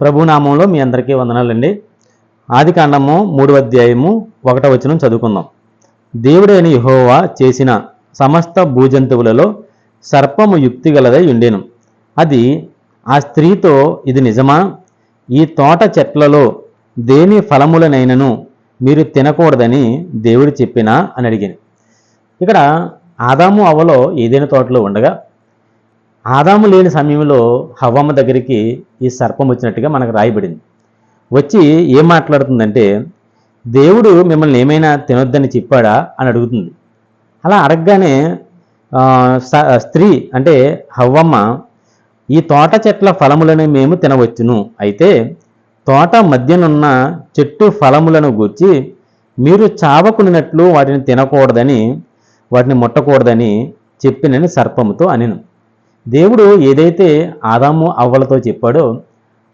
ప్రభునామంలో మీ అందరికీ వందనాలండి. ఆది కాండము మూడవ అధ్యాయము ఒకటవ వచనం చదువుకుందాం. దేవుడైన యెహోవా చేసిన సమస్త భూజంతువులలో సర్పము యుక్తి గలదై ఉండెను. అది ఆ స్త్రీతో ఇది నిజమా? ఈ తోట చెట్లలో దేని ఫలములనైనను మీరు తినకూడదని దేవుడు చెప్పినా? అని అడిగాను. ఇక్కడ ఆదాము అవలో ఏదైనా తోటలో ఉండగా ఆదాము లేని సమయంలో హవ్వమ్మ దగ్గరికి ఈ సర్పం వచ్చినట్టుగా మనకు రాయబడింది. వచ్చి ఏం మాట్లాడుతుందంటే దేవుడు మిమ్మల్ని ఏమైనా తినొద్దని చెప్పాడా? అని అడుగుతుంది. అలా అడగగానే స- స్త్రీ అంటే హవ్వమ్మ ఈ తోట చెట్ల ఫలములను మేము తినవచ్చును. అయితే తోట మధ్యనున్న చెట్టు ఫలములను గూర్చి మీరు చావకునినట్లు వాటిని తినకూడదని వాటిని ముట్టకూడదని చెప్పినని సర్పముతో అనిను. దేవుడు ఏదైతే ఆదాము అవ్వలతో చెప్పాడో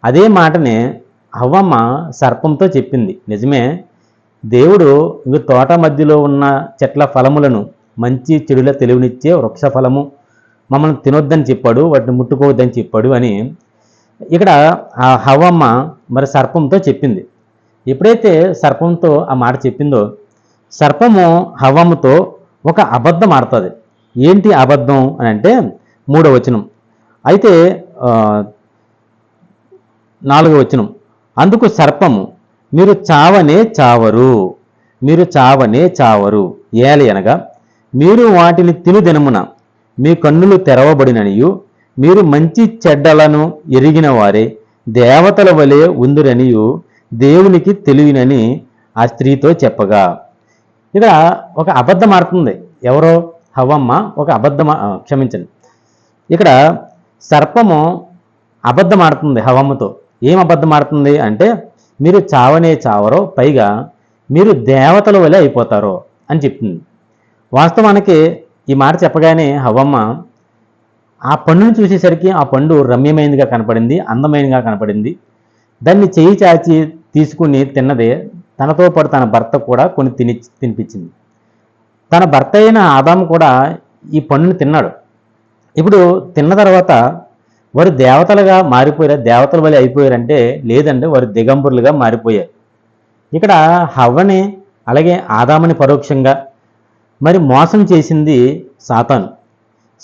అదే మాటనే అవ్వమ్మ సర్పంతో చెప్పింది. నిజమే దేవుడు ఇంక తోట మధ్యలో ఉన్న చెట్ల ఫలములను మంచి చెడుల తెలివినిచ్చే వృక్ష ఫలము మమ్మల్ని తినొద్దని చెప్పాడు వాటిని ముట్టుకోవద్దని చెప్పాడు అని ఇక్కడ ఆ హవ్వమ్మ మరి సర్పంతో చెప్పింది. ఎప్పుడైతే సర్పంతో ఆ మాట చెప్పిందో సర్పము హవ్వమ్మతో ఒక అబద్ధం ఆడుతుంది. ఏంటి అబద్ధం అని అంటే మూడవ వచనం. అయితే నాలుగవ వచనం. అందుకు సర్పము మీరు చావనే చావరు. మీరు చావనే చావరు. ఏలి అనగా మీరు వాటిని తినుదినమున మీ కన్నులు తెరవబడిననియు మీరు మంచి చెడ్డలను ఎరిగిన వారే దేవతల వలె ఉందిరనియు దేవునికి తెలివినని ఆ స్త్రీతో చెప్పగా. ఇక్కడ ఒక అబద్ధం ఆడుతుంది. ఎవరో? హవమ్మ ఒక అబద్ధం క్షమించండి. ఇక్కడ సర్పము అబద్ధం ఆడుతుంది హవమ్మతో ఏం అబద్ధం ఆడుతుంది అంటే మీరు చావనే చావరో పైగా మీరు దేవతల వలె అయిపోతారో అని చెప్తుంది. వాస్తవానికి ఈ మాట చెప్పగానే హవమ్మ ఆ పండును చూసేసరికి ఆ పండు రమ్యమైనదిగా కనపడింది అందమైనదిగా కనపడింది. దాన్ని చేయి చాచి తీసుకుని తిన్నదే తనతో పాటు తన భర్త కూడా కొన్ని తిని తినిపించింది. తన భర్త అయిన ఆదాము కూడా ఈ పండుని తిన్నాడు. ఇప్పుడు తిన్న తర్వాత వారు దేవతలుగా మారిపోయారు? దేవతల వల్ల అయిపోయారంటే లేదండి వారు దిగంబరులుగా మారిపోయారు. ఇక్కడ హవ్వని అలాగే ఆదామని పరోక్షంగా మరి మోసం చేసింది సాతాను.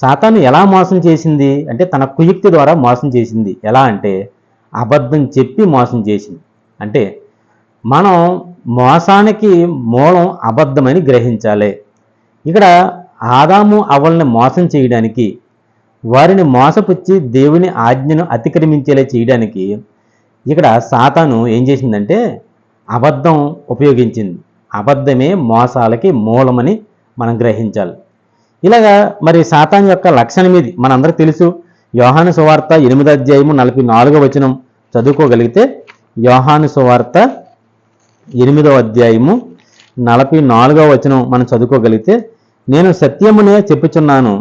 సాతాను ఎలా మోసం చేసింది అంటే తన కుయుక్తి ద్వారా మోసం చేసింది. ఎలా అంటే అబద్ధం చెప్పి మోసం చేసింది. అంటే మనం మోసానికి మూలం అబద్ధమని గ్రహించాలి. ఇక్కడ ఆదాము అవల్ని మోసం చేయడానికి వారిని మోసపుచ్చి దేవుని ఆజ్ఞను అతిక్రమించేలా చేయడానికి ఇక్కడ సాతాను ఏం చేసిందంటే అబద్ధం ఉపయోగించింది. అబద్ధమే మోసాలకి మూలమని మనం గ్రహించాలి. ఇలాగా మరి సాతాన్ యొక్క లక్షణం ఇది మనందరికి తెలుసు. యోహాను సువార్త ఎనిమిది అధ్యాయము నలభై నాలుగో వచనం చదువుకోగలిగితే యోహాను సువార్త ఎనిమిదో అధ్యాయము నలభై నాలుగవ వచనం మనం చదువుకోగలిగితే నేను సత్యమునే చెప్పుచున్నాను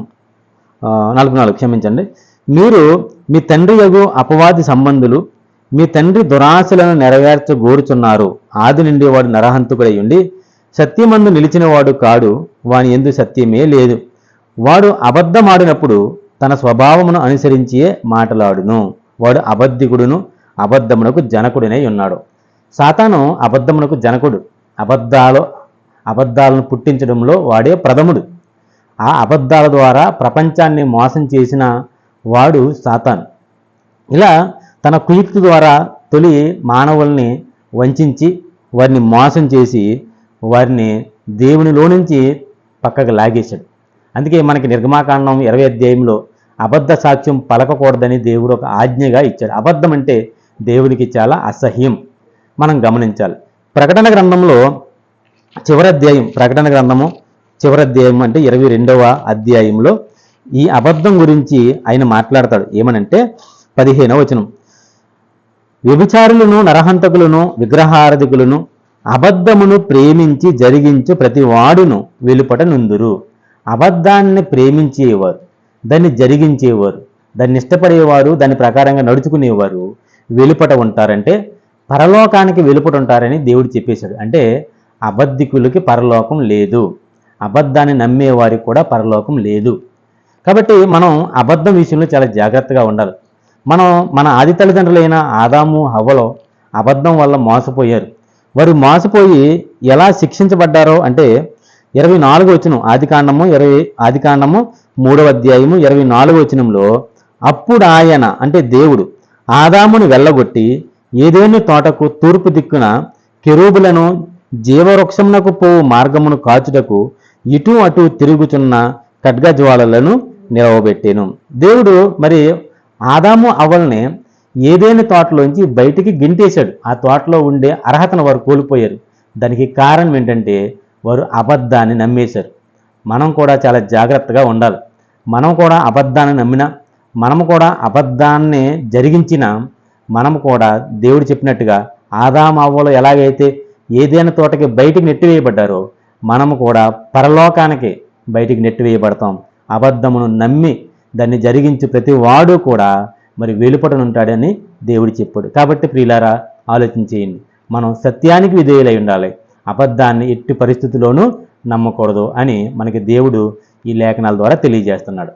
నాలుగు నాలుగు క్షమించండి. మీరు మీ తండ్రి యగు అపవాది సంబంధులు మీ తండ్రి దురాశలను నెరవేర్చగోరుచున్నారు ఆది నుండి వాడు నరహంతుకుడై ఉండి సత్యమందు నిలిచినవాడు కాడు వాని ఎందు సత్యమే లేదు. వాడు అబద్ధమాడినప్పుడు తన స్వభావమును అనుసరించియే మాటలాడును. వాడు అబద్ధికుడును అబద్ధమునకు జనకుడినై ఉన్నాడు. సాతాను అబద్ధమునకు జనకుడు అబద్ధాలు అబద్ధాలను పుట్టించడంలో వాడే ప్రథముడు. ఆ అబద్ధాల ద్వారా ప్రపంచాన్ని మోసం చేసిన వాడు సాతాన్. ఇలా తన కుయుక్తి ద్వారా తొలి మానవుల్ని వంచించి వారిని మోసం చేసి వారిని దేవునిలో నుంచి పక్కకు లాగేశాడు. అందుకే మనకి నిర్గమాకాండం ఇరవై అధ్యాయంలో అబద్ధ సాక్ష్యం పలకకూడదని దేవుడు ఒక ఆజ్ఞగా ఇచ్చాడు. అబద్ధం అంటే దేవునికి చాలా అసహ్యం. మనం గమనించాలి. ప్రకటన గ్రంథంలో చివరి అధ్యాయం ప్రకటన గ్రంథము చివరి అధ్యాయం అంటే ఇరవై రెండవ అధ్యాయంలో ఈ అబద్ధం గురించి ఆయన మాట్లాడతాడు. ఏమనంటే పదిహేనవ వచనం. వ్యభిచారులను నరహంతకులను విగ్రహారధికులను అబద్ధమును ప్రేమించి జరిగించు ప్రతి వాడును వెలుపట నుందురు. అబద్ధాన్ని ప్రేమించేవారు దాన్ని జరిగించేవారు దాన్ని ఇష్టపడేవారు దాని ప్రకారంగా నడుచుకునేవారు వెలుపట ఉంటారంటే పరలోకానికి వెలుపట ఉంటారని దేవుడు చెప్పేశాడు. అంటే అబద్ధికులకి పరలోకం లేదు. అబద్ధాన్ని నమ్మేవారికి కూడా పరలోకం లేదు. కాబట్టి మనం అబద్ధం విషయంలో చాలా జాగ్రత్తగా ఉండాలి. మనం మన ఆది తల్లిదండ్రులైన ఆదాము హవ్వలో అబద్ధం వల్ల మోసపోయారు. వారు మోసపోయి ఎలా శిక్షించబడ్డారో అంటే ఇరవై నాలుగు వచనం ఆది కాండము ఇరవై ఆది కాండము మూడవ అధ్యాయము ఇరవై నాలుగు వచనంలో అప్పుడు ఆయన అంటే దేవుడు ఆదామును వెళ్ళగొట్టి ఏదేని తోటకు తూర్పు దిక్కున కెరూబులను జీవవృక్షమునకు పోవు మార్గమును కాచుటకు ఇటు అటు తిరుగుచున్న ఖడ్గజ్వాలలను నిలవబెట్టాను. దేవుడు మరి ఆదాము అవల్ని ఏదైనా తోటలోంచి బయటికి గింటేశాడు. ఆ తోటలో ఉండే అర్హతను వారు కోల్పోయారు. దానికి కారణం ఏంటంటే వారు అబద్ధాన్ని నమ్మేశారు. మనం కూడా చాలా జాగ్రత్తగా ఉండాలి. మనం కూడా అబద్ధాన్ని నమ్మినా మనము కూడా అబద్ధాన్ని జరిగించిన మనం కూడా దేవుడు చెప్పినట్టుగా ఆదాము అవ్వలు ఎలాగైతే ఏదైనా తోటకి బయటికి నెట్టివేయబడ్డారో మనము కూడా పరలోకానికి బయటికి నెట్టివేయబడతాం. అబద్ధమును నమ్మి దాన్ని జరిగించి ప్రతి వాడు కూడా మరి వెలుపటనుంటాడని దేవుడు చెప్పాడు. కాబట్టి ప్రియులారా ఆలోచించేయండి. మనం సత్యానికి విధేయులై ఉండాలి. అబద్ధాన్ని ఎట్టి పరిస్థితుల్లోనూ నమ్మకూడదు అని మనకి దేవుడు ఈ లేఖనాల ద్వారా తెలియజేస్తున్నాడు.